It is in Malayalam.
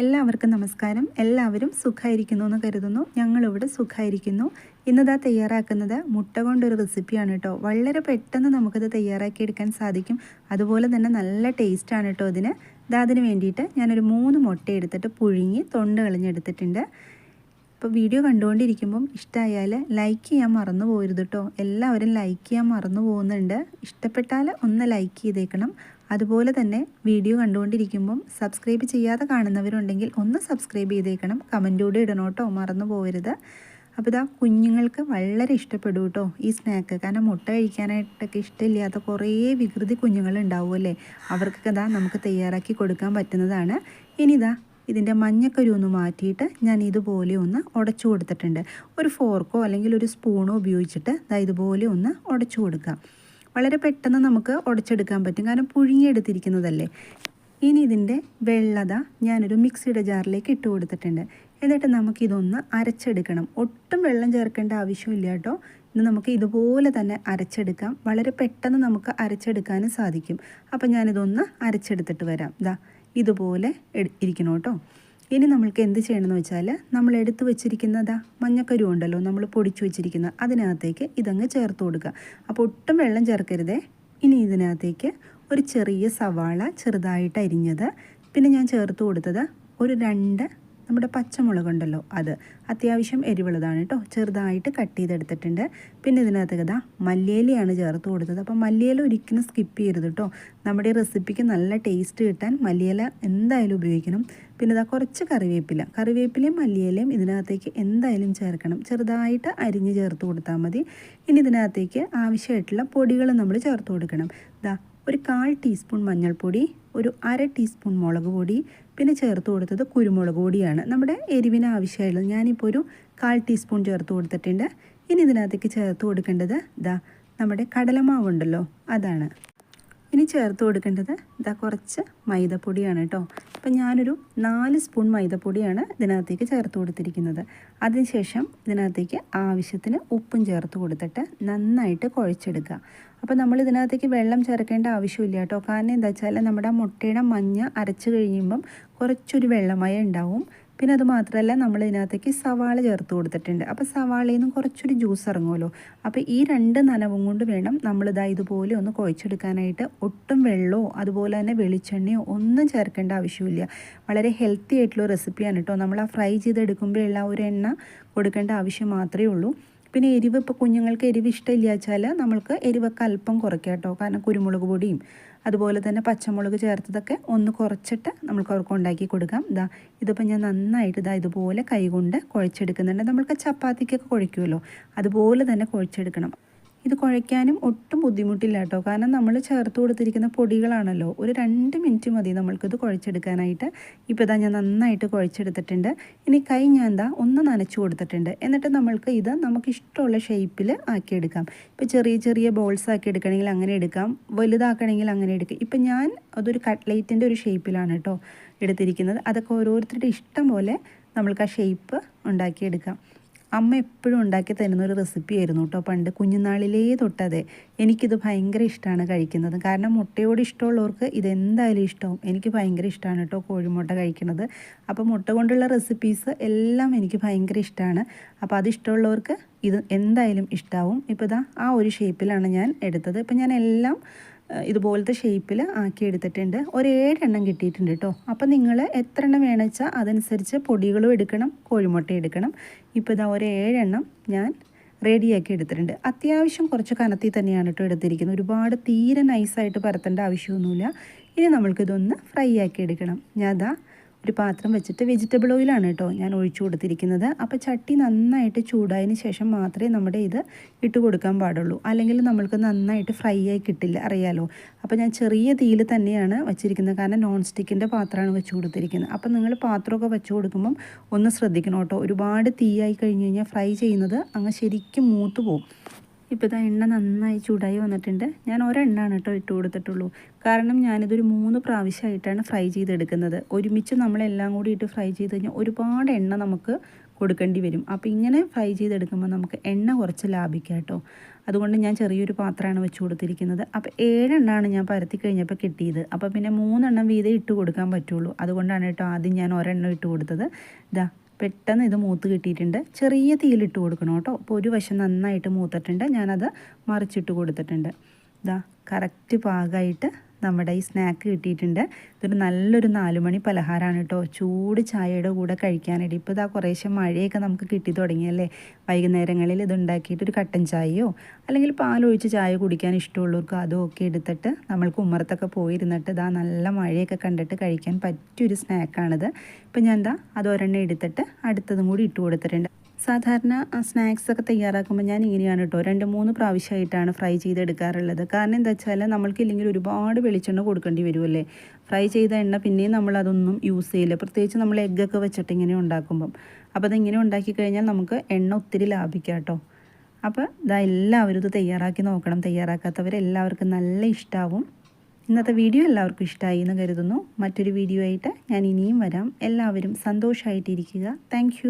എല്ലാവർക്കും നമസ്കാരം. എല്ലാവരും സുഖമായിരിക്കുന്നു എന്ന് കരുതുന്നു. ഞങ്ങളിവിടെ സുഖമായിരിക്കുന്നു ഇന്നതാ തയ്യാറാക്കുന്നത് മുട്ട കൊണ്ടൊരു റെസിപ്പിയാണ് കേട്ടോ വളരെ പെട്ടെന്ന് നമുക്കത് തയ്യാറാക്കിയെടുക്കാൻ സാധിക്കും. അതുപോലെ തന്നെ നല്ല ടേസ്റ്റാണ് കേട്ടോ അതിന് അതിന് വേണ്ടിയിട്ട് ഞാനൊരു മൂന്ന് മുട്ട എടുത്തിട്ട് പുഴുങ്ങി തൊണ്ട് കളഞ്ഞെടുത്തിട്ടുണ്ട്. ഇപ്പോൾ വീഡിയോ കണ്ടുകൊണ്ടിരിക്കുമ്പം ഇഷ്ടമായാൽ ലൈക്ക് ചെയ്യാൻ മറന്നു പോകരുത് കേട്ടോ എല്ലാവരും ലൈക്ക് ചെയ്യാൻ മറന്നു പോകുന്നുണ്ട്. ഇഷ്ടപ്പെട്ടാൽ ഒന്ന് ലൈക്ക് ചെയ്തേക്കണം. അതുപോലെ തന്നെ വീഡിയോ കണ്ടുകൊണ്ടിരിക്കുമ്പം സബ്സ്ക്രൈബ് ചെയ്യാതെ കാണുന്നവരുണ്ടെങ്കിൽ ഒന്ന് സബ്സ്ക്രൈബ് ചെയ്തേക്കണം. കമന്റൂടെ ഇടണം കേട്ടോ മറന്നു പോകരുത് അപ്പോൾ ഇതാ കുഞ്ഞുങ്ങൾക്ക് വളരെ ഇഷ്ടപ്പെടും കേട്ടോ ഈ സ്നാക്ക് കാരണം മുട്ട കഴിക്കാനായിട്ടൊക്കെ ഇഷ്ടമില്ലാത്ത കുറേ വികൃതി കുഞ്ഞുങ്ങൾ ഉണ്ടാവുമല്ലേ അവർക്കൊക്കെ ഇതാ നമുക്ക് തയ്യാറാക്കി കൊടുക്കാൻ പറ്റുന്നതാണ്. ഇനി ഇതാ ഇതിന്റെ മഞ്ഞക്കരു ഒന്ന് മാറ്റിയിട്ട് ഞാൻ ഇതുപോലെ ഒന്ന് ഉടച്ചു കൊടുത്തിട്ടുണ്ട്. ഒരു ഫോർക്കോ അല്ലെങ്കിൽ ഒരു സ്പൂണോ ഉപയോഗിച്ചിട്ട് ഇതാ ഇതുപോലെ ഒന്ന് ഉടച്ചു കൊടുക്കാം. വളരെ പെട്ടെന്ന് നമുക്ക് ഉടച്ചെടുക്കാൻ പറ്റും. കാരണം പുഴുങ്ങിയെടുത്തിരിക്കുന്നതല്ലേ. ഇനി ഇതിന്റെ വെള്ളത ഞാനൊരു മിക്സിയുടെ ജാറിലേക്ക് ഇട്ട് കൊടുത്തിട്ടുണ്ട്. എന്നിട്ട് നമുക്കിതൊന്ന് അരച്ചെടുക്കണം. ഒട്ടും വെള്ളം ചേർക്കേണ്ട ആവശ്യമില്ല കേട്ടോ. ഇത് നമുക്ക് ഇതുപോലെ തന്നെ അരച്ചെടുക്കാം. വളരെ പെട്ടെന്ന് നമുക്ക് അരച്ചെടുക്കാനും സാധിക്കും. അപ്പം ഞാനിതൊന്ന് അരച്ചെടുത്തിട്ട് വരാം. ഇതാ ഇതുപോലെ ഇരിക്കണം കേട്ടോ. ഇനി നമ്മൾക്ക് എന്ത് ചെയ്യണമെന്ന് വെച്ചാൽ നമ്മൾ എടുത്തു വെച്ചിരിക്കുന്നതാ മഞ്ഞക്കരു ഉണ്ടല്ലോ നമ്മൾ പൊടിച്ചു വെച്ചിരിക്കുന്ന അതിനകത്തേക്ക് ഇതങ്ങ് ചേർത്ത് കൊടുക്കുക. അപ്പോൾ ഒട്ടും വെള്ളം ചേർക്കരുതേ. ഇനി ഇതിനകത്തേക്ക് ഒരു ചെറിയ സവാള ചെറുതായിട്ട് അരിഞ്ഞത്. പിന്നെ ഞാൻ ചേർത്ത് കൊടുത്തത് ഒരു രണ്ട് നമ്മുടെ പച്ചമുളകുണ്ടല്ലോ അത് അത്യാവശ്യം എരിവുള്ളതാണ് കേട്ടോ ചെറുതായിട്ട് കട്ട് ചെയ്തെടുത്തിട്ടുണ്ട്. പിന്നെ ഇതിനകത്ത് കഥ മല്ലിയിലയാണ് ചേർത്ത് കൊടുത്തത്. അപ്പം മല്ലിയില ഒരിക്കലും സ്കിപ്പ് ചെയ്യരുത് കേട്ടോ നമ്മുടെ റെസിപ്പിക്ക് നല്ല ടേസ്റ്റ് കിട്ടാൻ മല്ലിയില എന്തായാലും ഉപയോഗിക്കണം. പിന്നെ ഇതാ കുറച്ച് കറിവേപ്പില. കറിവേപ്പിലയും മല്ലിയിലയും ഇതിനകത്തേക്ക് എന്തായാലും ചേർക്കണം. ചെറുതായിട്ട് അരിഞ്ഞ് ചേർത്ത് കൊടുത്താൽ മതി. ഇനി ഇതിനകത്തേക്ക് ആവശ്യമായിട്ടുള്ള പൊടികൾ നമ്മൾ ചേർത്ത് കൊടുക്കണം. ഇതാ ഒരു കാൽ ടീസ്പൂൺ മഞ്ഞൾപ്പൊടി ഒരു അര ടീസ്പൂൺ മുളക് പൊടി പിന്നെ ചേർത്ത് കൊടുത്തത് കുരുമുളക് പൊടിയാണ്. നമ്മുടെ എരിവിന് ആവശ്യമായുള്ളത് ഞാനിപ്പോൾ ഒരു കാൽ ടീസ്പൂൺ ചേർത്ത് കൊടുത്തിട്ടുണ്ട്. ഇനി ഇതിനകത്തേക്ക് ചേർത്ത് കൊടുക്കേണ്ടത് ദാ നമ്മുടെ കടലമാവുണ്ടല്ലോ അതാണ്. ഇനി ചേർത്ത് കൊടുക്കേണ്ടത് ഇതാ കുറച്ച് മൈദപ്പൊടിയാണ് കേട്ടോ. അപ്പം ഞാനൊരു നാല് സ്പൂൺ മൈദപ്പൊടിയാണ് ഇതിനകത്തേക്ക് ചേർത്ത് കൊടുത്തിരിക്കുന്നത്. അതിനുശേഷം ഇതിനകത്തേക്ക് ആവശ്യത്തിന് ഉപ്പും ചേർത്ത് കൊടുത്തിട്ട് നന്നായിട്ട് കുഴച്ചെടുക്കുക. അപ്പോൾ നമ്മൾ ഇതിനകത്തേക്ക് വെള്ളം ചേർക്കേണ്ട ആവശ്യമില്ല കേട്ടോ. കാരണം എന്താ വെച്ചാൽ നമ്മുടെ മുട്ടയുടെ മഞ്ഞ അരച്ച് കഴിയുമ്പം കുറച്ചൊരു വെള്ളമയ ഉണ്ടാവും. പിന്നെ അത് മാത്രമല്ല നമ്മൾ ഇതിനകത്തേക്ക് സവാള ചേർത്ത് കൊടുത്തിട്ടുണ്ട്. അപ്പോൾ സവാളയിൽ നിന്ന് കുറച്ചൊരു ജ്യൂസ് ഇറങ്ങുമല്ലോ? അപ്പോൾ ഈ രണ്ട് നനവും കൊണ്ട് വേണം നമ്മളിതാ ഇതുപോലെ ഒന്ന് കുഴച്ചെടുക്കാനായിട്ട്. ഒട്ടും വെള്ളമോ അതുപോലെ തന്നെ വെളിച്ചെണ്ണയോ ഒന്നും ചേർക്കേണ്ട ആവശ്യമില്ല. വളരെ ഹെൽത്തി ആയിട്ടുള്ള റെസിപ്പിയാണ് കേട്ടോ. നമ്മൾ ആ ഫ്രൈ ചെയ്തെടുക്കുമ്പോഴുള്ള ഒരു എണ്ണ കൊടുക്കേണ്ട ആവശ്യം മാത്രമേ ഉള്ളൂ. പിന്നെ എരിവ് ഇപ്പോൾ കുഞ്ഞുങ്ങൾക്ക് എരിവ് ഇഷ്ടമില്ല വെച്ചാൽ നമ്മൾക്ക് എരിവൊക്കെ അല്പം കുറയ്ക്കാം കേട്ടോ. കാരണം കുരുമുളക് പൊടിയും അതുപോലെ തന്നെ പച്ചമുളക് ചേർത്തതൊക്കെ ഒന്ന് കുറച്ചിട്ട് നമുക്ക് അവർക്ക് ഉണ്ടാക്കി കൊടുക്കാം. ഇതാ ഇതിപ്പോൾ ഞാൻ നന്നായിട്ട് ഇതാ ഇതുപോലെ കൈകൊണ്ട് കുഴച്ചെടുക്കുന്നുണ്ട്. നമ്മൾക്ക് ചപ്പാത്തിക്കൊക്കെ കുഴയ്ക്കുമല്ലോ. അതുപോലെ തന്നെ കുഴച്ചെടുക്കണം. ഇത് കുഴയ്ക്കാനും ഒട്ടും ബുദ്ധിമുട്ടില്ല കേട്ടോ. കാരണം നമ്മൾ ചേർത്ത് കൊടുത്തിരിക്കുന്ന പൊടികളാണല്ലോ ഒരു രണ്ട് മിനിറ്റ് മതി നമ്മൾക്കിത് കുഴച്ചെടുക്കാനായിട്ട്. ഇപ്പോൾ ഇതാ ഞാൻ നന്നായിട്ട് കുഴച്ചെടുത്തിട്ടുണ്ട്. ഇനി കൈ ഞാൻ എന്താ ഒന്ന് നനച്ചു കൊടുത്തിട്ടുണ്ട്. എന്നിട്ട് നമ്മൾക്ക് ഇത് നമുക്ക് ഇഷ്ടമുള്ള ഷേപ്പിൽ ആക്കിയെടുക്കാം. ഇപ്പോൾ ചെറിയ ചെറിയ ബോൾസ് ആക്കി എടുക്കണമെങ്കിൽ അങ്ങനെ എടുക്കാം. വലുതാക്കണമെങ്കിൽ അങ്ങനെ എടുക്കാം. ഇപ്പം ഞാൻ അതൊരു കട്ട്ലേറ്റിന്റെ ഒരു ഷേപ്പിലാണ് കേട്ടോ എടുത്തിരിക്കുന്നത്. അതൊക്കെ ഓരോരുത്തരുടെ ഇഷ്ടം പോലെ നമ്മൾക്ക് ആ ഷേപ്പ് ഉണ്ടാക്കിയെടുക്കാം. അമ്മ എപ്പോഴും ഉണ്ടാക്കി തരുന്ന ഒരു റെസിപ്പി ആയിരുന്നു കേട്ടോ പണ്ട്. കുഞ്ഞുനാളിലേ തൊട്ടതെ എനിക്കിത് ഭയങ്കര ഇഷ്ടമാണ് കഴിക്കുന്നത്. കാരണം മുട്ടയോട് ഇഷ്ടമുള്ളവർക്ക് ഇതെന്തായാലും ഇഷ്ടവും. എനിക്ക് ഭയങ്കര ഇഷ്ടമാണ് കേട്ടോ കോഴിമുട്ട കഴിക്കുന്നത്. അപ്പോൾ മുട്ട കൊണ്ടുള്ള റെസിപ്പീസ് എല്ലാം എനിക്ക് ഭയങ്കര ഇഷ്ടമാണ് അപ്പോൾ അതിഷ്ടമുള്ളവർക്ക് ഇത് എന്തായാലും ഇഷ്ടാവും. ഇപ്പോൾ ഇതാ ആ ഒരു ഷേപ്പിലാണ് ഞാൻ എടുത്തത്. ഇപ്പം ഞാൻ എല്ലാം ഇതുപോലത്തെ ഷേപ്പിൽ ആക്കി എടുത്തിട്ടുണ്ട് ഒരു ഏഴെണ്ണം കിട്ടിയിട്ടുണ്ട് കേട്ടോ അപ്പോൾ നിങ്ങൾ എത്ര എണ്ണം വേണമെന്ന് വെച്ചാൽ അതനുസരിച്ച് പൊടികളും എടുക്കണം കോഴിമുട്ട എടുക്കണം. ഇപ്പോൾ ഇതാ ഒരു ഏഴെണ്ണം ഞാൻ റെഡിയാക്കി എടുത്തിട്ടുണ്ട്. അത്യാവശ്യം കുറച്ച് കനത്തിൽ തന്നെയാണ് കേട്ടോ എടുത്തിരിക്കുന്നത്. ഒരുപാട് തീരെ നൈസായിട്ട് പരത്തേണ്ട ആവശ്യമൊന്നുമില്ല. ഇനി നമ്മൾക്കിതൊന്ന് ഫ്രൈ ആക്കി എടുക്കണം. ഞാൻ അതാ ഒരു പാത്രം വെച്ചിട്ട് വെജിറ്റബിൾ ഓയിലാണ് കേട്ടോ ഞാൻ ഒഴിച്ചു കൊടുത്തിരിക്കുന്നത്. അപ്പോൾ ചട്ടി നന്നായിട്ട് ചൂടായതിന് ശേഷം മാത്രമേ നമ്മുടെ ഇത് ഇട്ട് കൊടുക്കാൻ പാടുള്ളൂ. അല്ലെങ്കിൽ നമ്മൾക്ക് നന്നായിട്ട് ഫ്രൈ ആയി കിട്ടില്ല അറിയാലോ. അപ്പോൾ ഞാൻ ചെറിയ തീയിൽ തന്നെയാണ് വെച്ചിരിക്കുന്നത്. കാരണം നോൺ സ്റ്റിക്കിന്റെ പാത്രമാണ് വെച്ച് കൊടുത്തിരിക്കുന്നത്. അപ്പോൾ നിങ്ങൾ പാത്രമൊക്കെ വെച്ച് കൊടുക്കുമ്പം ഒന്ന് ശ്രദ്ധിക്കണം കേട്ടോ. ഒരുപാട് തീയായി കഴിഞ്ഞ് കഴിഞ്ഞാൽ ഫ്രൈ ചെയ്യുന്നത് അങ്ങ് ശരിക്കും മൂത്ത് പോകും ഇപ്പോൾ ഇതാ എണ്ണ നന്നായി ചൂടായി വന്നിട്ടുണ്ട്. ഞാൻ ഒരെണ്ണാണ് കേട്ടോ ഇട്ട് കൊടുത്തിട്ടുള്ളൂ. കാരണം ഞാനിതൊരു മൂന്ന് പ്രാവശ്യമായിട്ടാണ് ഫ്രൈ ചെയ്തെടുക്കുന്നത്. ഒരുമിച്ച് നമ്മളെല്ലാം കൂടി ഇട്ട് ഫ്രൈ ചെയ്ത് കഴിഞ്ഞാൽ ഒരുപാട് എണ്ണ നമുക്ക് കൊടുക്കേണ്ടി വരും. അപ്പോൾ ഇങ്ങനെ ഫ്രൈ ചെയ്തെടുക്കുമ്പോൾ നമുക്ക് എണ്ണ കുറച്ച് ലാഭിക്കാം കേട്ടോ. അതുകൊണ്ട് ഞാൻ ചെറിയൊരു പാത്രമാണ് വെച്ച് കൊടുത്തിരിക്കുന്നത്. അപ്പോൾ ഏഴെണ്ണമാണ് ഞാൻ പരത്തി കഴിഞ്ഞപ്പോൾ കിട്ടിയത്. അപ്പോൾ പിന്നെ മൂന്നെണ്ണം വീതം ഇട്ട് കൊടുക്കാൻ പറ്റുള്ളൂ. അതുകൊണ്ടാണ് കേട്ടോ ആദ്യം ഞാൻ ഒരെണ്ണം ഇട്ട് കൊടുത്തത്. ഇതാ പെട്ടെന്ന് ഇത് മൂത്ത് കിട്ടിയിട്ടുണ്ട്. ചെറിയ തീയിലിട്ട് കൊടുക്കണം കേട്ടോ. അപ്പോൾ ഒരു വശം നന്നായിട്ട് മൂത്തിട്ടുണ്ട്. ഞാനത് മറിച്ചിട്ട് കൊടുത്തിട്ടുണ്ട്. ഇതാ കറക്റ്റ് പാകമായിട്ട് നമ്മുടെ ഈ സ്നാക്ക് കിട്ടിയിട്ടുണ്ട്. ഇതൊരു നല്ലൊരു നാലുമണി പലഹാരമാണ് കേട്ടോ. ചൂട് ചായയുടെ കൂടെ കഴിക്കാനായിട്ട് ഇപ്പോൾ ഇതാ കുറേശ്ശെ മഴയൊക്കെ നമുക്ക് കിട്ടി തുടങ്ങിയല്ലേ വൈകുന്നേരങ്ങളിൽ ഇത് ഉണ്ടാക്കിയിട്ട് ഒരു കട്ടൻ ചായയോ അല്ലെങ്കിൽ പാലൊഴിച്ച് ചായ കുടിക്കാൻ ഇഷ്ടമുള്ളവർക്ക് അതും ഒക്കെ എടുത്തിട്ട് നമ്മൾക്ക് ഉമ്മറത്തൊക്കെ പോയിരുന്നിട്ട് ഇതാ നല്ല മഴയൊക്കെ കണ്ടിട്ട് കഴിക്കാൻ പറ്റിയൊരു സ്നാക്കാണിത് ഇപ്പം ഞാൻ എന്താ അത് ഒരെണ്ണം എടുത്തിട്ട് അടുത്തതും കൂടി ഇട്ട് കൊടുത്തിട്ടുണ്ട്. സാധാരണ സ്നാക്സ് ഒക്കെ തയ്യാറാക്കുമ്പോൾ ഞാൻ ഇങ്ങനെയാണ് കേട്ടോ രണ്ട് മൂന്ന് പ്രാവശ്യമായിട്ടാണ് ഫ്രൈ ചെയ്തെടുക്കാറുള്ളത്. കാരണം എന്താ വെച്ചാൽ നമ്മൾക്കില്ലെങ്കിൽ ഒരുപാട് വെളിച്ചെണ്ണ കൊടുക്കേണ്ടി വരുമല്ലേ ഫ്രൈ ചെയ്ത എണ്ണ പിന്നെയും നമ്മൾ അതൊന്നും യൂസ് ചെയ്യില്ല. പ്രത്യേകിച്ച് നമ്മൾ എഗ്ഗൊക്കെ വെച്ചിട്ട് ഇങ്ങനെ ഉണ്ടാക്കുമ്പം. അപ്പോൾ അതിങ്ങനെ ഉണ്ടാക്കി കഴിഞ്ഞാൽ നമുക്ക് എണ്ണ ഒത്തിരി ലാഭിക്കാം കേട്ടോ അപ്പോൾ ഇതാ എല്ലാവരും ഇത് തയ്യാറാക്കി നോക്കണം. തയ്യാറാക്കാത്തവരെല്ലാവർക്കും നല്ല ഇഷ്ടമാവും ഇന്നത്തെ വീഡിയോ എല്ലാവർക്കും ഇഷ്ടമായി എന്ന് കരുതുന്നു. മറ്റൊരു വീഡിയോ ആയിട്ട് ഞാൻ ഇനിയും വരാം. എല്ലാവരും സന്തോഷമായിട്ടിരിക്കുക താങ്ക്